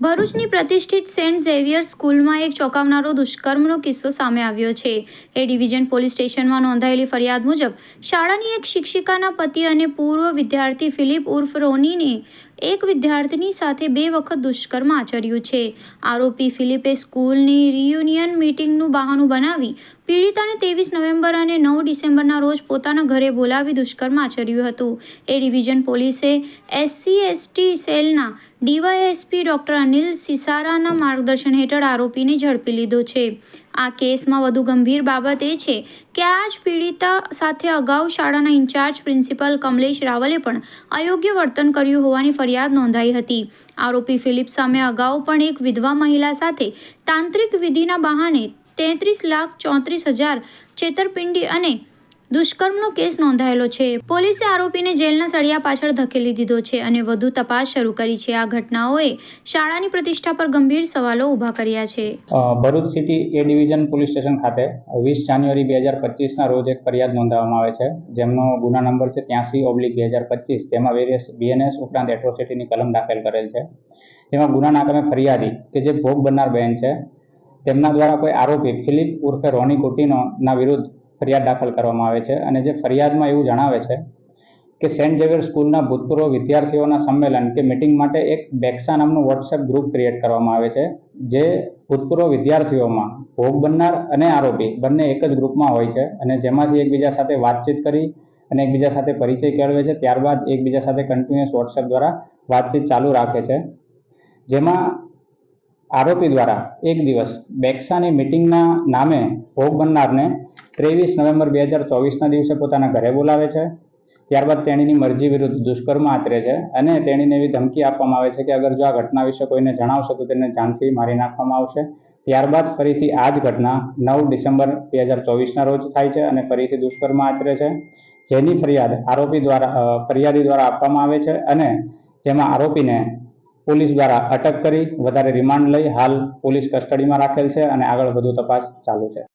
ભરૂચની પ્રતિષ્ઠિત Saint Xavier સ્કૂલમાં એક ચોંકાવનારો દુષ્કર્મનો કિસ્સો સામે આવ્યો છે. એ ડિવિઝન પોલીસ સ્ટેશનમાં નોંધાયેલી ફરિયાદ મુજબ શાળાની એક શિક્ષિકાના પતિ અને પૂર્વ વિદ્યાર્થી ફિલિપ ઉર્ફ રોનીને એક વિદ્યાર્થીની સાથે બે વખત દુષ્કર્મ આચર્યું છે. આરોપી ફિલિપે સ્કૂલની રિયુનિયન મીટિંગનું બહાનું બનાવી પીડિતાને ત્રેવીસ નવેમ્બર અને નવ ડિસેમ્બરના રોજ પોતાના ઘરે બોલાવી દુષ્કર્મ આચર્યું હતું. એ ડિવિઝન પોલીસે એસસી, એસટી સેલના ડીવાયએસપી ડોક્ટર અનિલ સિસારાના માર્ગદર્શન હેઠળ આરોપીને ઝડપી લીધો છે. આ કેસમાં વધુ ગંભીર બાબત એ છે કે આ જ પીડિતા સાથે અગાઉ શાળાના ઇન્ચાર્જ પ્રિન્સિપલ કમલેશ રાવલે પણ અયોગ્ય વર્તન કર્યું હોવાની ફરિયાદ નોંધાઈ હતી. આરોપી ફિલિપ સામે અગાઉ પણ એક વિધવા મહિલા સાથે તાંત્રિક વિધિના બહાને તેત્રીસ લાખ ચોત્રીસ હજાર છેતરપિંડી અને દુષ્કર્મનો કેસ નોંધાયેલો છે. પોલીસે આરોપીને જેલના સળિયા પાછળ ધકેલી દીધો છે અને વધુ તપાસ શરૂ કરી છે. આ ઘટનાઓએ શાળાની પ્રતિષ્ઠા પર ગંભીર સવાલો ઊભા કર્યા છે. Bharuch city A division police station ખાતે વીસ જાન્યુઆરી બે હજાર પચીસના રોજ એક ફરિયાદ નોંધાવવામાં આવે છે. જેમનો ગુના નંબર છે ત્યાંસી ઓબ્લિક બે હજાર પચીસ. જેમાં વેરિયસ, બીએનએસ ઉપરાંત એટ્રોસિટીની કલમ દાખલ કરેલ છે. જેમાં ગુનાના કામે ફરિયાદી કે જે ભોગ બનનાર બહેન છે. તેમના દ્વારા કોઈ આરોપી ફિલિપ ઉર્ફે રોની કુટીનોના વિરુદ્ધ ફરિયાદ દાખલ કરવામાં આવે છે અને જે ફરિયાદમાં એવું જણાવે છે કે સેન્ટ ઝેવિયર સ્કૂલના ભૂતપૂર્વ વિદ્યાર્થીઓના સંમેલન કે મિટિંગ માટે એક બેક્સા નામનું વોટ્સએપ ગ્રુપ ક્રિએટ કરવામાં આવે છે, જે ભૂતપૂર્વ વિદ્યાર્થીઓમાં ભોગ બનનાર અને આરોપી બંને એક જ ગ્રુપમાં હોય છે અને જેમાંથી એકબીજા સાથે વાતચીત કરી અને એકબીજા સાથે પરિચય કેળવે છે, ત્યારબાદ એકબીજા સાથે કન્ટિન્યુઅસ વોટ્સએપ દ્વારા વાતચીત ચાલુ રાખે છે. જેમાં આરોપી દ્વારા એક દિવસ બેક્સાની મિટિંગના નામે ભોગ બનનારને ત્રેવીસ નવેમ્બર બે હજાર ચોવીસના દિવસે પોતાના ઘરે બોલાવે છે. ત્યારબાદ તેણીની મરજી વિરુદ્ધ દુષ્કર્મ આચરે છે અને તેણીને એવી ધમકી આપવામાં આવે છે કે અગર જો આ ઘટના વિશે કોઈને જણાવશે તો તેને જાનથી મારી નાખવામાં આવશે. ત્યારબાદ ફરીથી આ જ ઘટના નવ ડિસેમ્બર બે હજાર ચોવીસના રોજ થાય છે અને ફરીથી દુષ્કર્મ આચરે છે. જેની ફરિયાદ આરોપી દ્વારા ફરિયાદી દ્વારા આપવામાં આવે છે અને જેમાં આરોપીને પોલીસ દ્વારા અટક કરી, વધારે રિમાન્ડ લઈ હાલ પોલીસ કસ્ટડીમાં રાખેલ છે અને આગળ વધુ તપાસ ચાલુ છે.